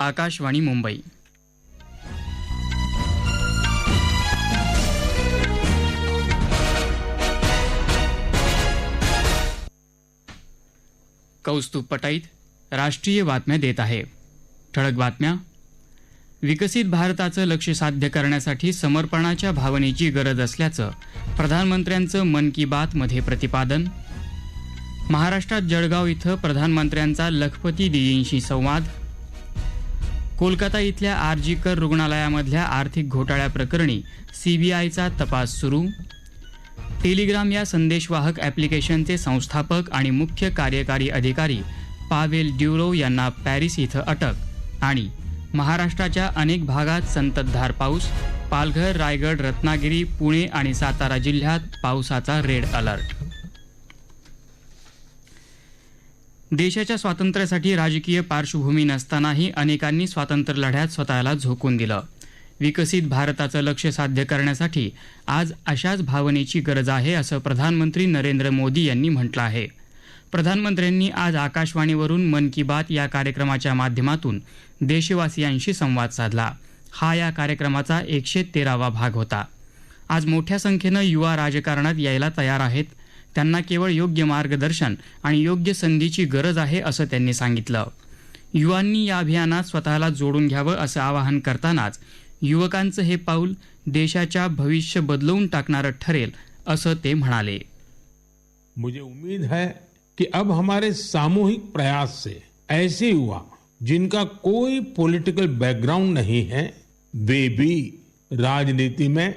आकाशवाणी मुंबई. कौस्तुभ पटाईत राष्ट्रीय बातम्या देत आहे. ठळक बातम्या. विकसित भारताचं लक्ष साध्य करण्यासाठी समर्पणाच्या भावनेची गरज असल्याचं प्रधानमंत्र्यांचं मन की बात मध्ये प्रतिपादन. महाराष्ट्रात जळगाव इथं प्रधानमंत्र्यांचा लखपती दिदींशी संवाद. कोलकाता इथल्या आरजीकर रुग्णालयामधल्या आर्थिक घोटाळ्याप्रकरणी सीबीआयचा तपास सुरू. टेलिग्राम या संदेशवाहक ॲप्लिकेशनचे संस्थापक आणि मुख्य कार्यकारी अधिकारी पावेल ड्युरो यांना पॅरिस इथं अटक आणि महाराष्ट्राच्या अनेक भागात संततधार पाऊस पालघर रायगड रत्नागिरी पुणे आणि सातारा जिल्ह्यात पावसाचा रेड अलर्ट. देशाच्या स्वातंत्र्यासाठी राजकीय पार्श्वभूमी नसतानाही अनेकांनी स्वातंत्र्य लढ्यात स्वतःला झोकून दिलं. विकसित भारताचं लक्ष साध्य करण्यासाठी आज अशाच भावनेची गरज आहे असं प्रधानमंत्री नरेंद्र मोदी यांनी म्हटलं आहे. प्रधानमंत्र्यांनी आज आकाशवाणीवरून मन की बात या कार्यक्रमाच्या माध्यमातून देशवासियांशी संवाद साधला. हा या कार्यक्रमाचा एकशे तेरावा भाग होता. आज मोठ्या संख्येनं युवा राजकारणात यायला तयार आहेत त्यांना केवळ योग्य मार्गदर्शन आणि योग्य संधीची गरज आहे असं त्यांनी सांगितलं. युवांनी या अभियानात स्वतःला जोडून घ्यावं असं आवाहन करतानाच युवकांचं हे पाऊल देशाच्या भविष्य बदलवून टाकणारं ठरेल असं ते म्हणाले. मुझे उम्मीद है कि अब हमारे सामूहिक प्रयास से ऐसे युवा जिनका कोई पॉलिटिकल बैकग्राउंड नहीं है वे भी राजनीति में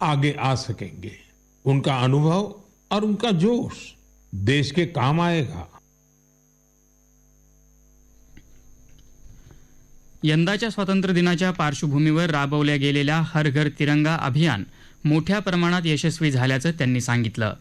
आगे आ सकेंगे। उनका अनुभव और उनका जोश देश के काम आएगा। यंदाच्या स्वातंत्र्य दिनाच्या पार्श्वभूमीवर राबवल्या गेलेल्या हर घर तिरंगा अभियान मोठ्या प्रमाणात यशस्वी झाल्याचं त्यांनी सांगितलं.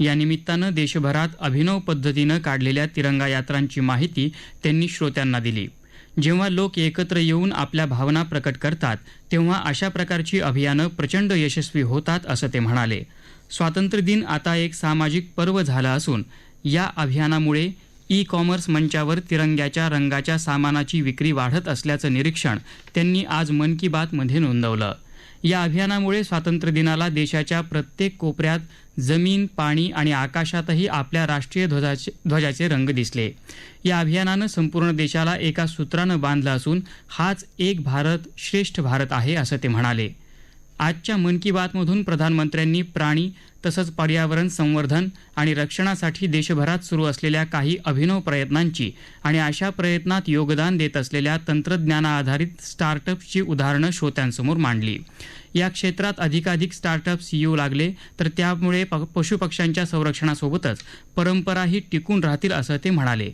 या निमित्तानं देशभरात अभिनव पद्धतीनं काढलेल्या तिरंगा यात्रांची माहिती त्यांनी श्रोत्यांना दिली. जेव्हा लोक एकत्र येऊन आपल्या भावना प्रकट करतात तेव्हा अशा प्रकारची अभियानं प्रचंड यशस्वी होतात असं ते म्हणाले. स्वातंत्र्य दिन आता एक सामाजिक पर्व झाला असून या अभियानामुळे ई कॉमर्स मंचावर तिरंग्याच्या रंगाच्या सामानाची विक्री वाढत असल्याचं निरीक्षण त्यांनी आज मन की बातमध्ये नोंदवलं. या अभियानामुळे स्वातंत्र्य दिनाला देशाच्या प्रत्येक कोपऱ्यात जमीन पाणी आणि आकाशातही आपल्या राष्ट्रीय ध्वजाचे ध्वजाचे रंग दिसले. या अभियानानं संपूर्ण देशाला एका सूत्रानं बांधलं असून हाच एक भारत श्रेष्ठ भारत आहे असं ते म्हणाले. आजच्या मन की बातमधून प्रधानमंत्र्यांनी प्राणी तसंच पर्यावरण संवर्धन आणि रक्षणासाठी देशभरात सुरू असलेल्या काही अभिनव प्रयत्नांची आणि अशा प्रयत्नात योगदान देत असलेल्या तंत्रज्ञानाआधारित स्टार्टअप्सची उदाहरणं श्रोत्यांसमोर मांडली. या क्षेत्रात अधिकाधिक स्टार्टअप्स येऊ लागले तर त्यामुळे प पशुपक्ष्यांच्या संरक्षणासोबतच परंपराही टिकून राहतील असं ते म्हणाले.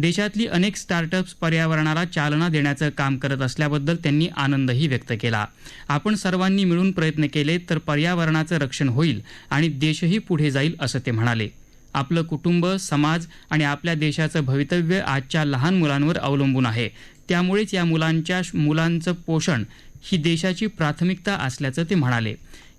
देशातली अनेक स्टार्टअप्स पर्यावरणाला चालना देण्याचं काम करत असल्याबद्दल त्यांनी आनंदही व्यक्त केला. आपण सर्वांनी मिळून प्रयत्न केले तर पर्यावरणाचं रक्षण होईल आणि देशही पुढे जाईल असं ते म्हणाले. आपलं कुटुंब समाज आणि आपल्या देशाचं भवितव्य आजच्या लहान मुलांवर अवलंबून आहे. त्यामुळेच या मुलांच्या मुलांचं पोषण ही देशाची प्राथमिकता असल्याचं ते म्हणाले.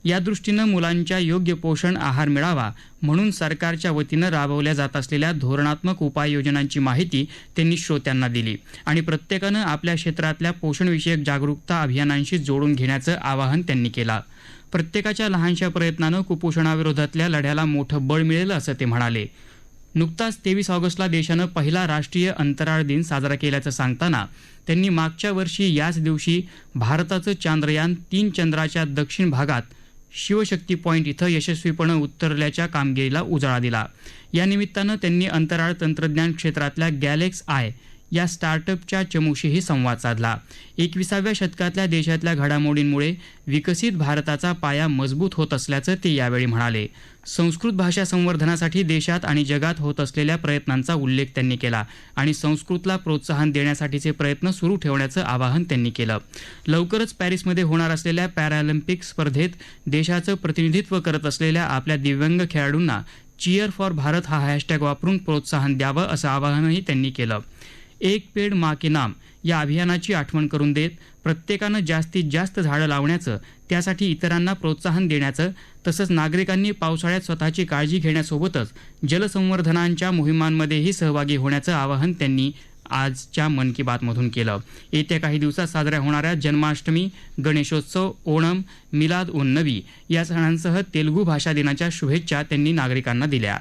या दृष्टीनं मुलांच्या योग्य पोषण आहार मिळावा म्हणून सरकारच्या वतीनं राबवल्या जात असलेल्या धोरणात्मक उपाययोजनांची माहिती त्यांनी श्रोत्यांना दिली. आणि प्रत्येकानं आपल्या क्षेत्रातल्या पोषणविषयक जागरूकता अभियानांशी जोडून घेण्याचं आवाहन त्यांनी केलं. प्रत्येकाच्या लहानशा प्रयत्नानं कुपोषणाविरोधातल्या लढ्याला मोठं बळ मिळेल असं ते म्हणाले. नुकताच तेवीस ऑगस्टला देशानं पहिला राष्ट्रीय अंतराळ दिन साजरा केल्याचं सांगताना त्यांनी मागच्या वर्षी याच दिवशी भारताचं चांद्रयान तीन चंद्राच्या दक्षिण भागात शिवशक्ती पॉईंट इथं यशस्वीपणे उतरल्याच्या कामगिरीला उजाळा दिला. या निमित्तानं त्यांनी अंतराळ तंत्रज्ञान क्षेत्रातल्या गॅलेक्स आय या स्टार्टअपच्या चमूशीही संवाद साधला. एकविसाव्या शतकातल्या देशातल्या घडामोडींमुळे विकसित भारताचा पाया मजबूत होत असल्याचं ते यावेळी म्हणाले. संस्कृत भाषा संवर्धनासाठी देशात आणि जगात होत असलेल्या प्रयत्नांचा उल्लेख त्यांनी केला आणि संस्कृतला प्रोत्साहन देण्यासाठीचे प्रयत्न सुरू ठेवण्याचं आवाहन त्यांनी केलं. लवकरच पॅरिसमध्ये होणार असलेल्या पॅरालिम्पिक स्पर्धेत देशाचं प्रतिनिधित्व करत असलेल्या आपल्या दिव्यांग खेळाडूंना चिअर फॉर भारत हा हॅशटॅग वापरून प्रोत्साहन द्यावं असं आवाहनही त्यांनी केलं. एक पेड मा के नाम या अभियानाची आठवण करून देत प्रत्येकानं जास्तीत जास्त झाडं लावण्याचं त्यासाठी इतरांना प्रोत्साहन देण्याचं तसंच नागरिकांनी पावसाळ्यात स्वतःची काळजी घेण्यासोबतच जलसंवर्धनांच्या मोहिमांमध्येही सहभागी होण्याचं आवाहन त्यांनी आजच्या मन की बातमधून केलं. येत्या काही दिवसात साजऱ्या होणाऱ्या जन्माष्टमी गणेशोत्सव ओणम मिलाद उन नबी या सणांसह तेलुगू भाषा दिनाच्या शुभेच्छा त्यांनी नागरिकांना दिल्या.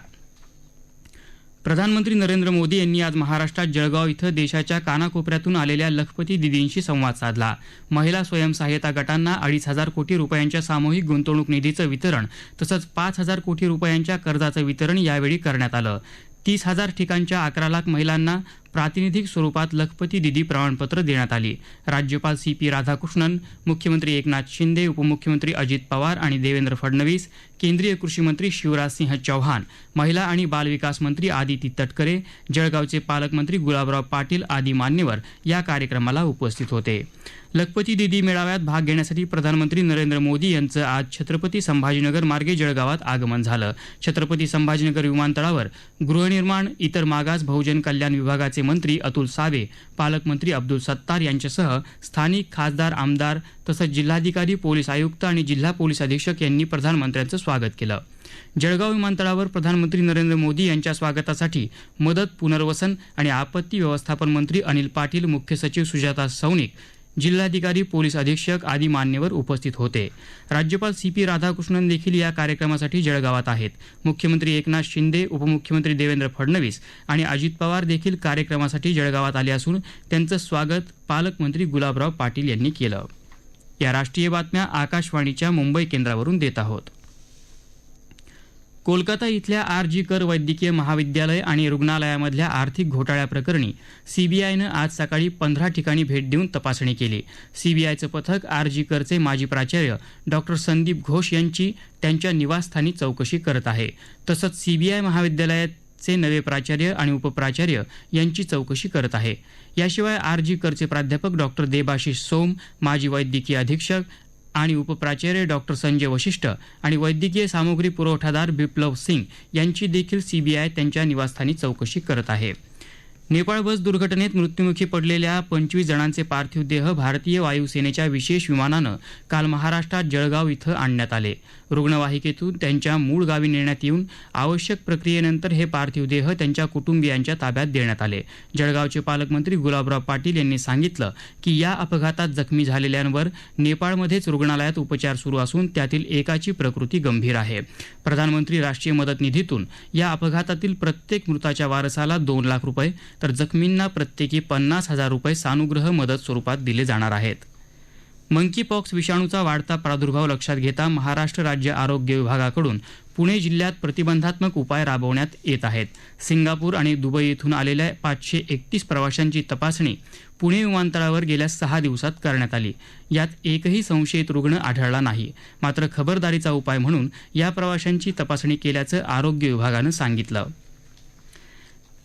प्रधानमंत्री नरेंद्र मोदी यांनी आज महाराष्ट्रात जळगाव इथं देशाच्या कानाकोपऱ्यातून आलेल्या लखपती दिदींशी संवाद साधला. महिला स्वयंसहाय्यता गटांना अडीच हजार कोटी रुपयांच्या सामूहिक गुंतवणूक निधीचं वितरण तसंच पाच हजार कोटी रुपयांच्या कर्जाचं वितरण यावेळी करण्यात आलं. तीस हजार ठिकाणच्या अकरा लाख महिलांना प्रातिनिधिक स्वरूपात लखपती दिदी प्रमाणपत्र देण्यात आली. राज्यपाल सी पी राधाकृष्णन मुख्यमंत्री एकनाथ शिंदे उपमुख्यमंत्री अजित पवार आणि देवेंद्र फडणवीस केंद्रीय कृषी मंत्री शिवराज सिंह चौहान महिला आणि बालविकास मंत्री आदिती तटकरे जळगावचे पालकमंत्री गुलाबराव पाटील आदी मान्यवर या कार्यक्रमाला उपस्थित होते. लखपती दिदी मेळाव्यात भाग घेण्यासाठी प्रधानमंत्री नरेंद्र मोदी यांचं आज छत्रपती संभाजीनगर मार्गे जळगावात आगमन झालं. छत्रपती संभाजीनगर विमानतळावर गृहनिर्माण इतर मागास बहुजन कल्याण विभागाचे मंत्री अतुल सावे पालकमंत्री अब्दुल सत्तार यांच्यासह स्थानिक खासदार आमदार तसंच जिल्हाधिकारी पोलीस आयुक्त आणि जिल्हा पोलीस अधीक्षक यांनी प्रधानमंत्र्यांचं स्वागत केलं. जळगाव विमानतळावर प्रधानमंत्री नरेंद्र मोदी यांच्या स्वागतासाठी मदत पुनर्वसन आणि आपत्ती व्यवस्थापन मंत्री अनिल पाटील मुख्य सचिव सुजाता सौनिक जिल्हाधिकारी पोलीस अधीक्षक आदी मान्यवर उपस्थित होते. राज्यपाल सी पी राधाकृष्णन देखील या कार्यक्रमासाठी जळगावात आहेत. मुख्यमंत्री एकनाथ शिंदे उपमुख्यमंत्री देवेंद्र फडणवीस आणि अजित पवार देखील कार्यक्रमासाठी जळगावात आले असून त्यांचं स्वागत पालकमंत्री गुलाबराव पाटील यांनी केलं. या राष्ट्रीय बातम्या आकाशवाणीच्या मुंबई केंद्रावरून देत आहोत. कोलकाता इथल्या आर जी कर वैद्यकीय महाविद्यालय आणि रुग्णालयामधल्या आर्थिक घोटाळ्याप्रकरणी सीबीआयनं आज सकाळी पंधरा ठिकाणी भेट देऊन तपासणी केली. सीबीआयचं पथक आर जी करचे माजी प्राचार्य डॉक्टर संदीप घोष यांची त्यांच्या निवासस्थानी चौकशी करत आहे. तसंच सीबीआय महाविद्यालयाचे नवे प्राचार्य आणि उपप्राचार्य यांची चौकशी करत आहे. याशिवाय आर जी करचे प्राध्यापक डॉक्टर देबाशिष सोम माजी वैद्यकीय अधीक्षक आणि उपप्राचार्य डॉक्टर संजय वशिष्ठ आणि वैद्यकीय सामुग्री पुरवठादार बिप्लव सिंग यांची देखील सीबीआय त्यांच्या निवासस्थानी चौकशी करत आहे. नेपाळ बस दुर्घटनेत मृत्युमुखी पडलेल्या पंचवीस जणांचे पार्थिव देह भारतीय वायुसेनेच्या विशेष विमानानं काल महाराष्ट्रात जळगाव इथं आणण्यात आले. रुग्णवाहिकेतून त्यांच्या मूळ गावी नेण्यात येऊन आवश्यक प्रक्रियेनंतर हे पार्थिव देह त्यांच्या कुटुंबियांच्या ताब्यात देण्यात आले. जळगावचे पालकमंत्री गुलाबराव पाटील यांनी सांगितलं की या अपघातात जखमी झालेल्यांवर नेपाळमध्येच रुग्णालयात उपचार सुरू असून त्यातील एकाची प्रकृती गंभीर आहे. प्रधानमंत्री राष्ट्रीय मदत निधीतून या अपघातातील प्रत्येक मृताच्या वारसाला दोन लाख रुपये तर जखमींना प्रत्येकी पन्नास हजार रुपये सानुग्रह मदत स्वरूपात दिले जाणार आहेत. मंकी पॉक्स विषाणूचा वाढता प्रादुर्भाव लक्षात घेता महाराष्ट्र राज्य आरोग्य विभागाकडून पुणे जिल्ह्यात प्रतिबंधात्मक उपाय राबवण्यात येत आहेत. सिंगापूर आणि दुबई येथून आलेल्या पाचशे एकतीस प्रवाशांची तपासणी पुणे विमानतळावर गेल्या सहा दिवसात करण्यात आली. यात एकही संशयित रुग्ण आढळला नाही. मात्र खबरदारीचा उपाय म्हणून या प्रवाशांची तपासणी केल्याचं आरोग्य विभागानं सांगितलं.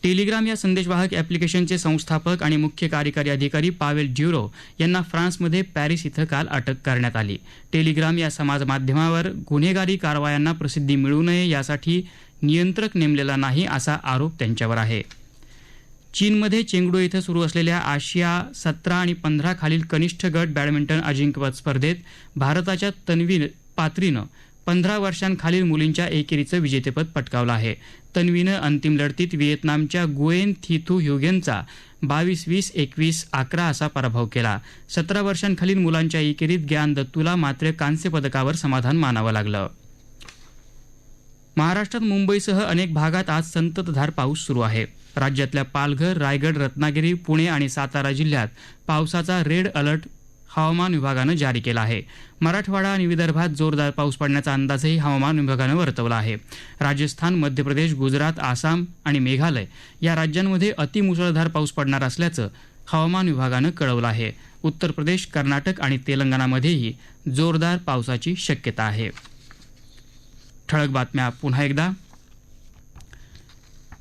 टेलिग्राम या संदेशवाहक ॲप्लिकेशनचे संस्थापक आणि मुख्य कार्यकारी अधिकारी पावेल ड्युरो यांना फ्रान्समध्ये पॅरिस इथं काल अटक करण्यात आली. टेलिग्राम या समाज माध्यमावर गुन्हेगारी कारवायांना प्रसिद्धी मिळू नये यासाठी नियंत्रक नेमलेला नाही असा आरोप त्यांच्यावर आहे. चीनमध्ये चेंगडू इथं सुरू असलेल्या आशिया सतरा आणि पंधरा खालील कनिष्ठ गट बॅडमिंटन अजिंक्यपद स्पर्धेत भारताच्या तन्वी पात्रीनं पंधरा वर्षांखालील मुलींच्या एकेरीचं विजेतेपद पटकावलं आहे. तन्वीनं अंतिम लढतीत व्हिएतनामच्या गुएन थिथू ह्युगेनचा बावीस वीस एकवीस अकरा असा पराभव केला. सतरा वर्षांखालील मुलांच्या एकेरीत ज्ञान दत्तूला मात्र कांस्य पदकावर समाधान मानावं लागलं. महाराष्ट्रात मुंबईसह अनेक भागात आज संततधार पाऊस सुरू आहे. राज्यातल्या पालघर रायगड रत्नागिरी पुणे आणि सातारा जिल्ह्यात पावसाचा रेड अलर्ट हवामान विभागानं जारी केला आहे. मराठवाडा आणि विदर्भात जोरदार पाऊस पडण्याचा अंदाजही हवामान विभागानं वर्तवला आहे. राजस्थान मध्य प्रदेश गुजरात आसाम आणि मेघालय या राज्यांमध्ये अतिमुसळधार पाऊस पडणार असल्याचं हवामान विभागानं कळवलं आहे. उत्तर प्रदेश कर्नाटक आणि तेलंगणामध्येही जोरदार पावसाची शक्यता आहे. ठळक बातम्या पुन्हा एकदा.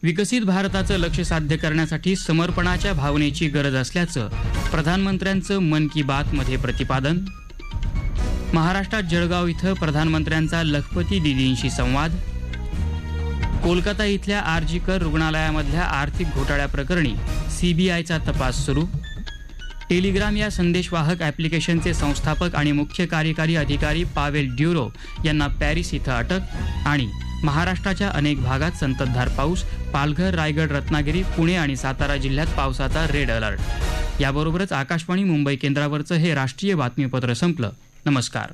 विकसित भारताचं लक्ष साध्य करण्यासाठी समर्पणाच्या भावनेची गरज असल्याचं प्रधानमंत्र्यांचं मन की बात मध्ये प्रतिपादन. महाराष्ट्रात जळगाव इथं प्रधानमंत्र्यांचा लखपती दिदींशी संवाद. कोलकाता इथल्या आरजीकर रुग्णालयामधल्या आर्थिक घोटाळ्याप्रकरणी सीबीआयचा तपास सुरू. टेलिग्राम या संदेशवाहक ॲप्लिकेशनचे संस्थापक आणि मुख्य कार्यकारी अधिकारी पावेल ड्युरो यांना पॅरिस इथं अटक आणि महाराष्ट्राच्या अनेक भागात संततधार पाऊस पालघर रायगड रत्नागिरी पुणे आणि सातारा जिल्ह्यात पावसाचा रेड अलर्ट. याबरोबरच आकाशवाणी मुंबई केंद्रावरचं हे राष्ट्रीय बातमीपत्र संपलं. नमस्कार.